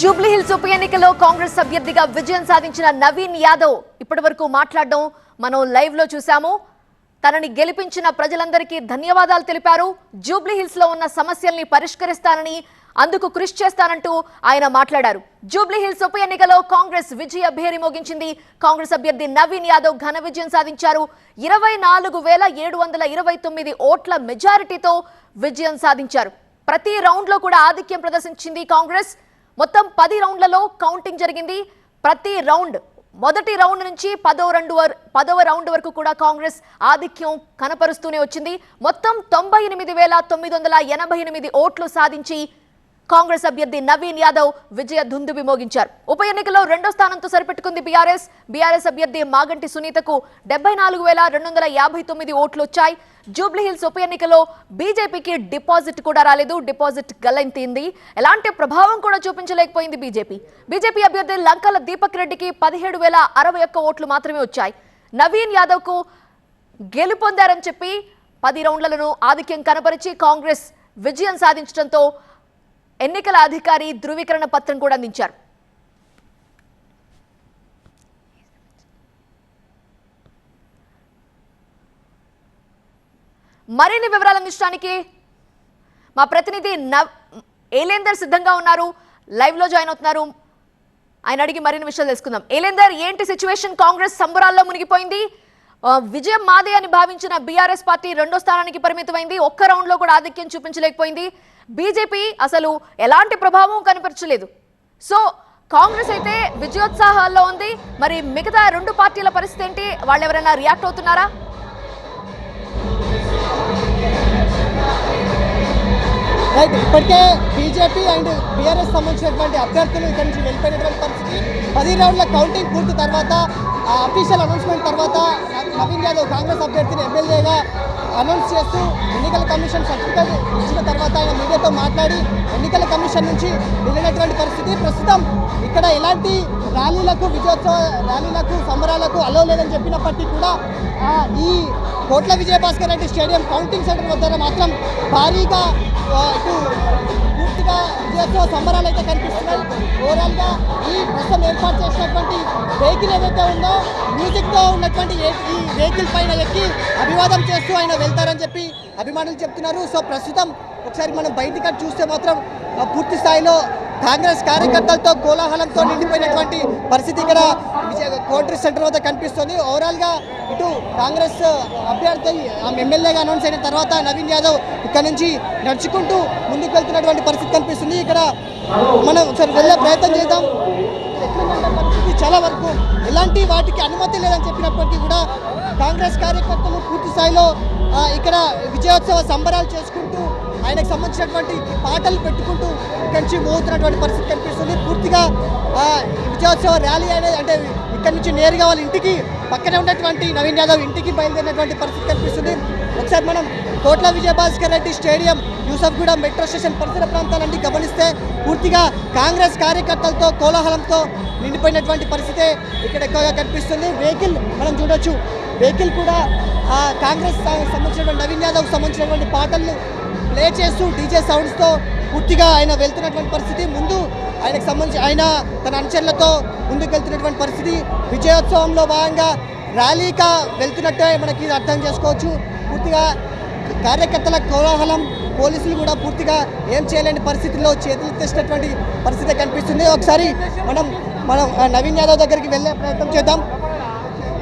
Jubilee hills ఉప ఎన్నికలో కాంగ్రెస్ అభ్యర్థిగా విజయం సాధించిన నవీన్ యాదవ్ ఇప్పటి వరకు మాట్లాడడం మనం లైవ్లో చూసాము తనని గెలిపించిన ప్రజలందరికీ ధన్యవాదాలు తెలిపారు. జూబ్లీహిల్స్లో ఉన్న సమస్యల్ని పరిష్కరిస్తానని అందుకు కృషి చేస్తానంటూ ఆయన మాట్లాడారు. జూబ్లీహిల్స్ ఉప ఎన్నికలో కాంగ్రెస్ విజయ భేరి మోగించింది. కాంగ్రెస్ అభ్యర్థి నవీన్ యాదవ్ ఘన విజయం సాధించారు. ఇరవై నాలుగు వేల ఏడు వందల ఇరవై తొమ్మిది ఓట్ల మెజారిటీతో విజయం సాధించారు. ప్రతి రౌండ్లో కూడా ఆధిక్యం ప్రదర్శించింది కాంగ్రెస్. మొత్తం పది రౌండ్లలో కౌంటింగ్ జరిగింది. ప్రతి రౌండ్ మొదటి రౌండ్ నుంచి పదో రెండు పదవ రౌండ్ వరకు కూడా కాంగ్రెస్ ఆధిక్యం కనపరుస్తూనే వచ్చింది. మొత్తం తొంభై ఎనిమిది వేల తొమ్మిది వందల ఎనభై ఎనిమిది ఓట్లు సాధించి కాంగ్రెస్ అభ్యర్థి నవీన్ యాదవ్ విజయ దుందుబి మోగించారు ఉప ఎన్నికలో రెండో స్థానంతో సరిపెట్టుకుంది బీఆర్ఎస్. బీఆర్ఎస్ అభ్యర్థి మాగంటి సునీతకు డెబ్బై నాలుగు వేల రెండు వందల యాభై తొమ్మిది ఓట్లు వచ్చాయి జూబ్లీహిల్స్ ఉప ఎన్నికలో బీజేపీకి డిపాజిట్ కూడా రాలేదు. డిపాజిట్ గల్లంతింది ఎలాంటి ప్రభావం కూడా చూపించలేకపోయింది బీజేపీ. బీజేపీ అభ్యర్థి లంకల దీపక్ రెడ్డికి పదిహేడు వేల అరవై ఒక్క ఓట్లు మాత్రమే వచ్చాయి. నవీన్ యాదవ్కు గెలుపొందారని చెప్పి పది రౌండ్లను ఆధిక్యం కనపరిచి కాంగ్రెస్ విజయం సాధించడంతో ఎన్నికల అధికారి ధృవీకరణ పత్రం కూడా అందించారు. మరిన్ని వివరాలు అందించడానికి మా ప్రతినిధి నవ్ ఏలేందర్ సిద్ధంగా ఉన్నారు. లైవ్లో జాయిన్ అవుతున్నారు. ఆయన అడిగి మరిన్ని విషయాలు తెలుసుకుందాం. ఏలేందర్ ఏంటి సిచ్యువేషన్? కాంగ్రెస్ సంబరాల్లో మునిగిపోయింది. విజయం మాదే అని భావించిన బీఆర్ఎస్ పార్టీ రెండో స్థానానికి పరిమితమైంది. ఒక్క రౌండ్లో కూడా ఆధిక్యం చూపించలేకపోయింది. బీజేపీ అసలు ఎలాంటి ప్రభావం కనిపించలేదు. సో కాంగ్రెస్ అయితే విజయోత్సాహాల్లో ఉంది. మరి మిగతా రెండు పార్టీల పరిస్థితి ఏంటి? వాళ్ళు ఎవరైనా రియాక్ట్ అవుతున్నారా? రైట్ ఇప్పటికే బీజేపీ అండ్ బీఆర్ఎస్ సంబంధించినటువంటి అభ్యర్థులు ఇక్కడ నుంచి వెళ్ళిపోయినటువంటి పరిస్థితి. పది రౌండ్ల కౌంటింగ్ పూర్తి తర్వాత అఫీషియల్ అనౌన్స్మెంట్ తర్వాత నవీన్ యాదవ్ కాంగ్రెస్ అభ్యర్థిని ఎమ్మెల్యేగా అనౌన్స్ చేస్తూ ఎన్నికల కమిషన్ సర్టిఫికేట్ ఇచ్చిన తర్వాత ఆయన మీడియాతో మాట్లాడి ఎన్నికల కమిషన్ నుంచి వెళ్ళినటువంటి పరిస్థితి. ప్రస్తుతం ఇక్కడ ఎలాంటి ర్యాలీలకు విజయోత్సవ ర్యాలీలకు సంబరాలకు అలో లేదని చెప్పినప్పటికీ కూడా ఈ Kotla Vijayabhaskar Reddy stadium counting centre వద్ద మాత్రం భారీగా ఇటు పూర్తిగా విజయోత్సవ సంబరాలు అయితే కనిపిస్తున్నాయి. ఓవరాల్గా ఈ ప్రస్తుతం ఏర్పాటు చేసినటువంటి వెహికల్ ఏదైతే ఉందో మ్యూజిక్తో ఉన్నటువంటి ఈ వెహికల్ పైన ఎక్కి అభివాదం చేస్తూ ఆయన వెళ్తారని చెప్పి అభిమానులు చెప్తున్నారు. సో ప్రస్తుతం ఒకసారి మనం బయటికి చూస్తే మాత్రం పూర్తి స్థాయిలో కాంగ్రెస్ కార్యకర్తలతో కోలాహలంతో నిండిపోయినటువంటి పరిస్థితి ఇక్కడ కోటరీ సెంటర్ వద్ద కనిపిస్తుంది. ఓవరాల్గా ఇటు కాంగ్రెస్ అభ్యర్థి ఎమ్మెల్యేగా అనౌన్స్ అయిన తర్వాత నవీన్ యాదవ్ ఇక్కడ నుంచి నడుచుకుంటూ ముందుకు వెళ్తున్నటువంటి పరిస్థితి కనిపిస్తుంది. ఇక్కడ మనం ఒకసారి వెళ్ళే ప్రయత్నం చేద్దాం. పరిస్థితి చాలా వరకు ఎలాంటి వాటికి అనుమతి లేదని చెప్పినప్పటికీ కూడా కాంగ్రెస్ కార్యకర్తలు పూర్తి స్థాయిలో ఇక్కడ విజయోత్సవ సంబరాలు చేసుకుంటూ ఆయనకు సంబంధించినటువంటి పాటలు పెట్టుకుంటూ ఇక్కడి నుంచి మోగుతున్నటువంటి పరిస్థితి కనిపిస్తుంది. పూర్తిగా విజయోత్సవ ర్యాలీ అనేది అంటే ఇక్కడ నుంచి నేరుగా వాళ్ళ ఇంటికి పక్కనే ఉన్నటువంటి నవీన్ యాదవ్ ఇంటికి బయలుదేరినటువంటి పరిస్థితి కనిపిస్తుంది. ఒకసారి మనం Kotla Vijayabhaskar Reddy stadium Yousufguda metro station పరిసర ప్రాంతాలన్నీ గమనిస్తే పూర్తిగా కాంగ్రెస్ కార్యకర్తలతో కోలాహలంతో నిండిపోయినటువంటి పరిస్థితే ఇక్కడ ఎక్కువగా కనిపిస్తుంది. వెహికల్ మనం చూడొచ్చు. వెహికల్ కూడా కాంగ్రెస్ సంబంధించినటువంటి నవీన్ యాదవ్ సంబంధించినటువంటి పాటలను ప్లే చేస్తూ డీజే సౌండ్స్తో పూర్తిగా ఆయన వెళ్తున్నటువంటి పరిస్థితి. ముందు ఆయనకు సంబంధించి ఆయన తన అనుచరులతో ముందుకు వెళ్తున్నటువంటి పరిస్థితి. విజయోత్సవంలో భాగంగా ర్యాలీగా వెళ్తున్నట్టే మనకి ఇది అర్థం చేసుకోవచ్చు. పూర్తిగా కార్యకర్తల కోలాహలం పోలీసులు కూడా పూర్తిగా ఏం చేయలేని పరిస్థితుల్లో చేతులు తెచ్చినటువంటి పరిస్థితి కనిపిస్తుంది. ఒకసారి మనం మనం ఆ, నవీన్ యాదవ్ దగ్గరికి వెళ్ళే ప్రయత్నం చేద్దాం.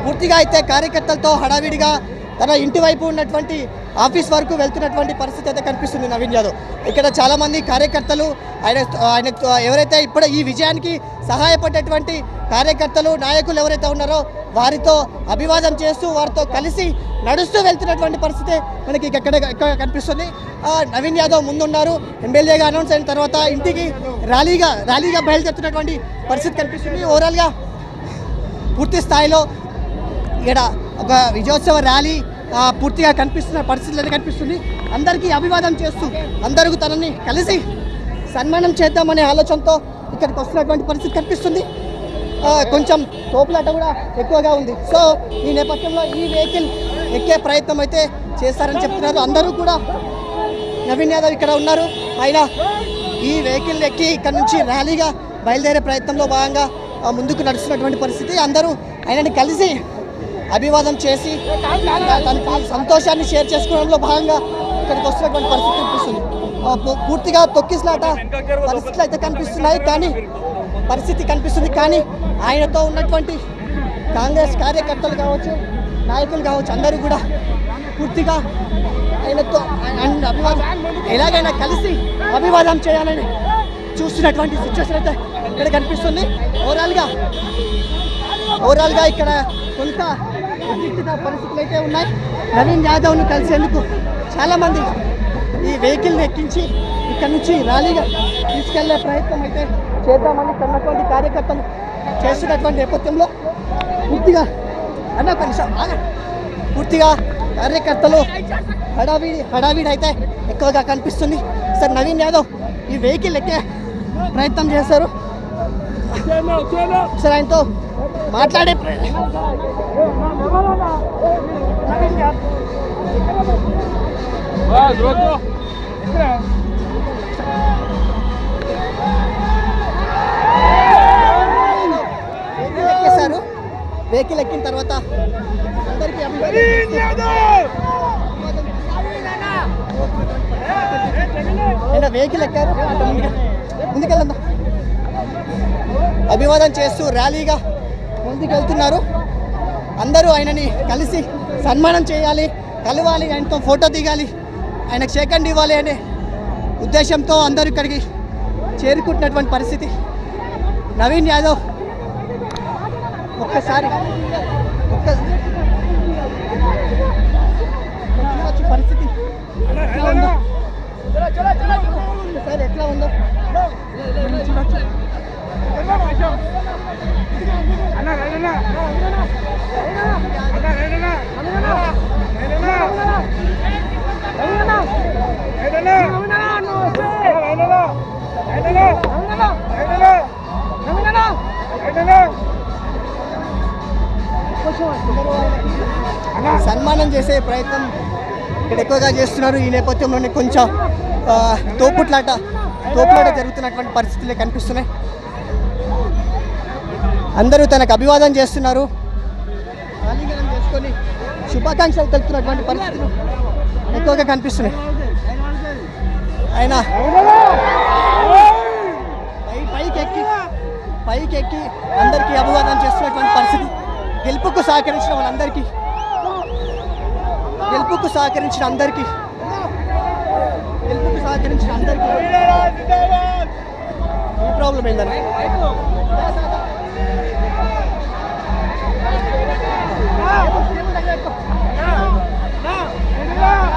పూర్తిగా అయితే కార్యకర్తలతో హడావిడిగా తన ఇంటి వైపు ఉన్నటువంటి ఆఫీస్ వరకు వెళ్తున్నటువంటి పరిస్థితి అయితే కనిపిస్తుంది నవీన్ యాదవ్. ఇక్కడ చాలామంది కార్యకర్తలు ఆయన ఆయన ఎవరైతే ఇప్పుడు ఈ విజయానికి సహాయపడేటువంటి కార్యకర్తలు నాయకులు ఎవరైతే ఉన్నారో వారితో అభివాదం చేస్తూ వారితో కలిసి నడుస్తూ వెళ్తున్నటువంటి పరిస్థితి మనకి ఇక్కడ కనిపిస్తుంది. నవీన్ యాదవ్ ముందున్నారు. ఎమ్మెల్యేగా అనౌన్స్ అయిన తర్వాత ఇంటికి ర్యాలీగా ర్యాలీగా బయలుదేరుతున్నటువంటి పరిస్థితి కనిపిస్తుంది. ఓవరాల్గా పూర్తి స్థాయిలో ఇక్కడ ఒక విజయోత్సవ ర్యాలీ పూర్తిగా కనిపిస్తున్న పరిస్థితులు కనిపిస్తుంది. అందరికీ అభివాదం చేస్తూ అందరూ తనని కలిసి సన్మానం చేద్దామనే ఆలోచనతో ఇక్కడికి వస్తున్నటువంటి పరిస్థితి కనిపిస్తుంది. కొంచెం తోపులాట కూడా ఎక్కువగా ఉంది. సో ఈ నేపథ్యంలో ఈ వెహికల్ ఎక్కే ప్రయత్నం అయితే చేస్తారని చెప్తున్నారు. అందరూ కూడా నవీన్ యాదవ్ ఇక్కడ ఉన్నారు. ఆయన ఈ వెహికల్ ఎక్కి ఇక్కడ నుంచి ర్యాలీగా బయలుదేరే ప్రయత్నంలో భాగంగా ముందుకు నడుస్తున్నటువంటి పరిస్థితి. అందరూ ఆయనని కలిసి అభివాదం చేసి తన సంతోషాన్ని షేర్ చేసుకోవడంలో భాగంగా ఇక్కడికి వస్తున్నటువంటి పరిస్థితి కనిపిస్తుంది. పూర్తిగా తొక్కిసలాట పరిస్థితులు అయితే కనిపిస్తున్నాయి కానీ పరిస్థితి కనిపిస్తుంది కానీ ఆయనతో ఉన్నటువంటి కాంగ్రెస్ కార్యకర్తలు కావచ్చు నాయకులు కావచ్చు అందరూ కూడా పూర్తిగా ఆయనతో అభివాదం ఎలాగైనా కలిసి అభివాదం చేయాలని చూస్తున్నటువంటి సిచ్యువేషన్ అయితే ఇక్కడ కనిపిస్తుంది. ఓవరాల్గా ఓవరాల్గా ఇక్కడ కొంత ఉద్రిక్తత పరిస్థితులు అయితే ఉన్నాయి. నవీన్ యాదవ్ను కలిసేందుకు చాలామంది ఈ వెహికల్ని ఎక్కించి ఇక్కడ నుంచి ర్యాలీగా తీసుకెళ్ళే ప్రయత్నం అయితే చేద్దామని ఇక్కడ కార్యకర్తలు చేస్తున్నటువంటి నేపథ్యంలో పూర్తిగా అన్న ఒక నిమిషం పూర్తిగా కార్యకర్తలు హడావిడి హడావిడి అయితే ఎక్కువగా కనిపిస్తుంది. సార్ నవీన్ యాదవ్ ఈ వెహికల్ ఎక్కే ప్రయత్నం చేశారు. సార్ ఆయనతో మాట్లాడే ప్ర- వెహికల్ ఎక్కేశారు వెహికల్ ఎక్కిన తర్వాత అందరికీ వెహికల్ ఎక్కారు? ముందుకెళ్ళందా అభివాదం చేస్తూ ర్యాలీగా వెళ్తున్నారు. అందరూ ఆయనని కలిసి సన్మానం చేయాలి కలవాలి ఆయనతో ఫోటో దిగాలి. ఆయనకు షేకండ్ ఇవ్వాలి అనే ఉద్దేశంతో అందరూ ఇక్కడికి చేరుకుంటున్నటువంటి పరిస్థితి. నవీన్ యాదవ్ ఒక్కసారి ఒక్క పరిస్థితి ఎట్లా ఉందో? సార్ ఎట్లా ఉందో? సన్మానం చేసే ప్రయత్నం ఇక్కడ ఎక్కువగా చేస్తున్నారు. ఈ నేపథ్యంలోనే కొంచెం తోపుట్లాట తోపులాట జరుగుతున్నటువంటి పరిస్థితులే కనిపిస్తున్నాయి. అందరూ తనకు అభివాదం చేస్తున్నారు. ఆలింగనం చేసుకొని శుభాకాంక్షలు తెలుపుతున్నటువంటి పరిస్థితులు ఎక్కువగా కనిపిస్తున్నాయి. ఆయన పైకి ఎక్కి పైకి ఎక్కి అందరికీ అభివాదం చేస్తున్నటువంటి పరిస్థితి. గెలుపుకు సహకరించిన వాళ్ళందరికీ. గెలుపుకు సహకరించిన అందరికీ. గెలుపుకు సహకరించిన అందరికీ. Now! Now! Now!